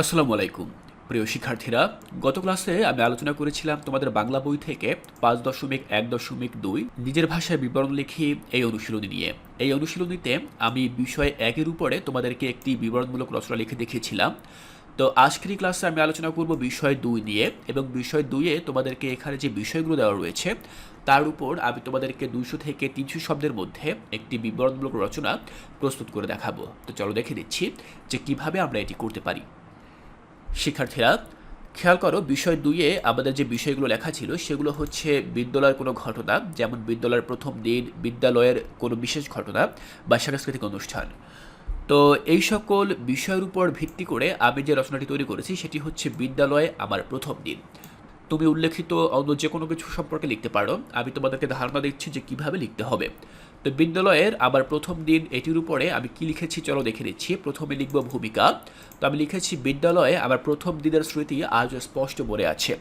আসসালামু আলাইকুম। প্রিয় শিক্ষার্থীরা, গত ক্লাসে আমি আলোচনা করেছিলাম তোমাদের বাংলা বই থেকে পাঁচ দশমিক এক দশমিক দুই নিজের ভাষায় বিবরণ লিখি এই অনুশীলনী নিয়ে। এই অনুশীলনীতে আমি বিষয় একের উপরে তোমাদেরকে একটি বিবরণমূলক রচনা লিখে দেখিয়েছিলাম। তো আজকের ক্লাসে আমি আলোচনা করব বিষয় দুই নিয়ে এবং বিষয় দুইয়ে তোমাদেরকে এখানে যে বিষয়গুলো দেওয়া রয়েছে, তার উপর আমি তোমাদেরকে দুইশো থেকে তিনশো শব্দের মধ্যে একটি বিবরণমূলক রচনা প্রস্তুত করে দেখাবো। তো চলো দেখে দিচ্ছি যে কীভাবে আমরা এটি করতে পারি। শিক্ষার্থীরা, খেয়াল করো, বিষয় দুইয়ে আমাদের যে বিষয়গুলো লেখা ছিল, সেগুলো হচ্ছে বিদ্যালয়ের কোনো ঘটনা, যেমন বিদ্যালয়ের প্রথম দিন, বিদ্যালয়ের কোনো বিশেষ ঘটনা বা সাংস্কৃতিক অনুষ্ঠান। তো এই সকল বিষয়ের উপর ভিত্তি করে আমি যে রচনাটি তৈরি করেছি, সেটি হচ্ছে বিদ্যালয়ে আমার প্রথম দিন। তুমি উল্লেখিত অন্য যে কোনো কিছু সম্পর্কে লিখতে পারো, আমি তোমাদেরকে ধারণা দিচ্ছি যে কীভাবে লিখতে হবে। তো বিদ্যালয়ের আবার প্রথম দিন এটির উপরে আমি কি লিখেছি চলো দেখে নিচ্ছি। প্রথমে লিখব ভূমিকা, তো আমি লিখেছি বিদ্যালয়ে আমার প্রথম দিনের স্মৃতি আজ স্পষ্ট মনে আছে।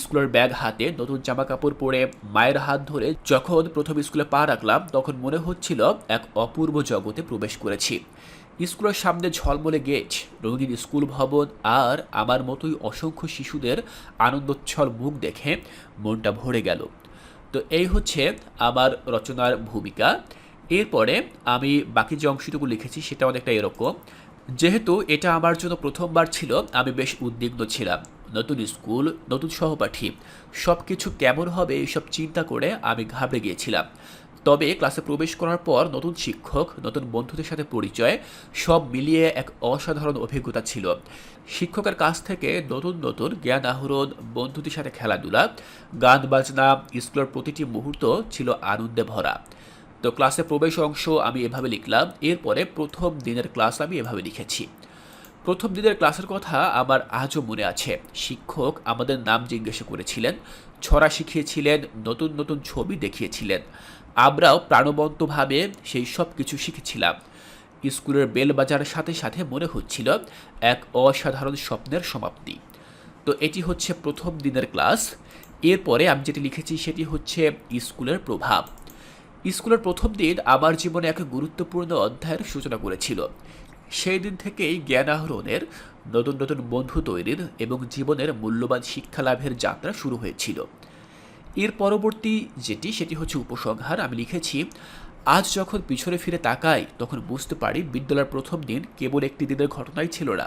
স্কুলের ব্যাগ হাতে নতুন জামা কাপড় পরে মায়ের হাত ধরে যখন প্রথম স্কুলে পা রাখলাম, তখন মনে হচ্ছিল এক অপূর্ব জগতে প্রবেশ করেছি। স্কুলের সামনে ঝলমলে গেট, রঙিন স্কুল ভবন আর আমার মতোই অসংখ্য শিশুদের আনন্দোচ্ছল মুখ দেখে মনটা ভরে গেল। তো এই হচ্ছে আমার রচনার ভূমিকা। এরপরে আমি বাকি যে অংশটুকু লিখেছি সেটা অনেকটা এরকম। যেহেতু এটা আমার জন্য প্রথমবার ছিল, আমি বেশ উদ্বিগ্ন ছিলাম। নতুন স্কুল, নতুন সহপাঠী সব কিছু কেমন হবে এইসব চিন্তা করে আমি ঘাবড়ে গিয়েছিলাম। তবে ক্লাসে প্রবেশ করার পর নতুন শিক্ষক, নতুন বন্ধুদের সাথে পরিচয়, সব মিলিয়ে এক অসাধারণ অভিজ্ঞতা ছিল। শিক্ষকের কাছ থেকে নতুন নতুন জ্ঞান আহরণ, বন্ধুদের সাথে খেলাধুলা, গান বাজনা, স্কুলের প্রতিটি মুহূর্ত ছিল আনন্দে ভরা। তো ক্লাসে প্রবেশ অংশ আমি এভাবে লিখলাম, এরপরে প্রথম দিনের ক্লাস আমি এভাবে লিখেছি। প্রথম দিনের ক্লাসের কথা আমার আজও মনে আছে। শিক্ষক আমাদের নাম জিজ্ঞাসা করেছিলেন, ছড়া শিখিয়েছিলেন, নতুন নতুন ছবি দেখিয়েছিলেন। আমরাও প্রাণবন্তভাবে সেই সব কিছু শিখেছিলাম। স্কুলের বেল বাজার সাথে সাথে মনে হচ্ছিল এক অসাধারণ স্বপ্নের সমাপ্তি। তো এটি হচ্ছে প্রথম দিনের ক্লাস। এরপরে আমি যেটি লিখেছি সেটি হচ্ছে স্কুলের প্রভাব। স্কুলের প্রথম দিন আমার জীবনে এক গুরুত্বপূর্ণ অধ্যায়ের সূচনা করেছিল। সেই দিন থেকেই জ্ঞান আহরণের নতুন নতুন বন্ধু তৈরির এবং জীবনের মূল্যবান শিক্ষা লাভের যাত্রা শুরু হয়েছিল। এর পরবর্তী যেটি, সেটি হচ্ছে উপসংহার। আমি লিখেছি, আজ যখন পিছনে ফিরে তাকাই, তখন বুঝতে পারি বিদ্যালয়ের প্রথম দিন কেবল একটি দিনের ঘটনাই ছিল না,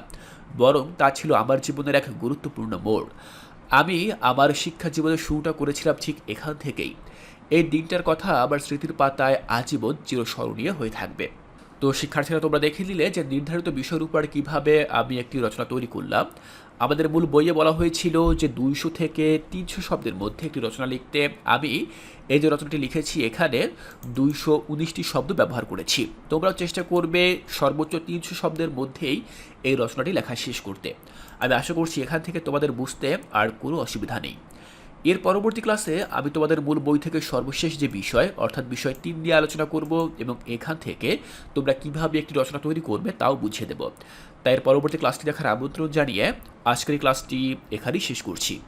বরং তা ছিল আমার জীবনের এক গুরুত্বপূর্ণ মোড়। আমি আমার শিক্ষা জীবনের শুরুটা করেছিলাম ঠিক এখান থেকেই। এই দিনটার কথা আমার স্মৃতির পাতায় আজীবন চিরস্মরণীয় হয়ে থাকবে। তো শিক্ষার্থীরা তোমরা দেখে নিলে যে নির্ধারিত বিষয়ের উপর কীভাবে আমি একটি রচনা তৈরি করলাম। আমাদের মূল বইয়ে বলা হয়েছিল যে দুইশো থেকে তিনশো শব্দের মধ্যে একটি রচনা লিখতে আমি এই যে রচনাটি লিখেছি এখানে দুইশো উনিশটি শব্দ ব্যবহার করেছি। তোমরাও চেষ্টা করবে সর্বোচ্চ তিনশো শব্দের মধ্যেই এই রচনাটি লেখা শেষ করতে। আমি আশা করছি এখান থেকে তোমাদের বুঝতে আর কোনো অসুবিধা নেই। এর পরবর্তী ক্লাসে আমি তোমাদের মূল বই থেকে সর্বশেষ যে বিষয়, অর্থাৎ বিষয় তিন নিয়ে আলোচনা করব এবং এখান থেকে তোমরা কীভাবে একটি রচনা তৈরি করবে তাও বুঝিয়ে দেব। তাই এর পরবর্তী ক্লাসটি দেখার আমন্ত্রণ জানিয়ে আজকের ক্লাসটি এখানেই শেষ করছি।